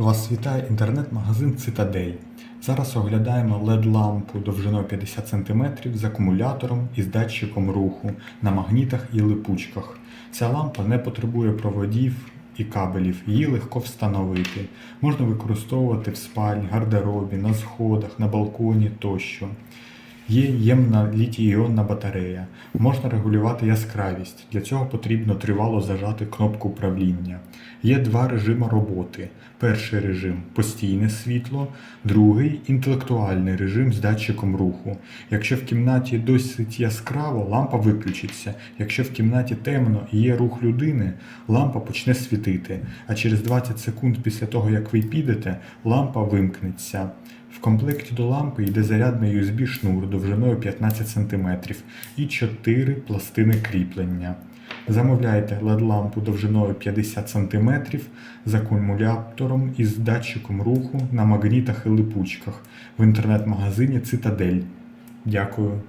Вас вітає інтернет-магазин Цитадель. Зараз оглядаємо LED-лампу довжиною 50 см з акумулятором і з датчиком руху на магнітах і липучках. Ця лампа не потребує проводів і кабелів, її легко встановити. Можна використовувати в спальні, гардеробі, на сходах, на балконі тощо. Є ємна літій-іонна батарея. Можна регулювати яскравість. Для цього потрібно тривало зажати кнопку управління. Є два режими роботи. Перший режим постійне світло, другий інтелектуальний режим з датчиком руху. Якщо в кімнаті досить яскраво, лампа виключиться. Якщо в кімнаті темно і є рух людини, лампа почне світити. А через 20 секунд після того, як ви підете, лампа вимкнеться. В комплекті до лампи йде зарядний USB шнур довжиною 15 см і 4 пластини кріплення. Замовляйте LED-лампу довжиною 50 см з акумулятором і з датчиком руху на магнітах і липучках в інтернет-магазині Цитадель. Дякую.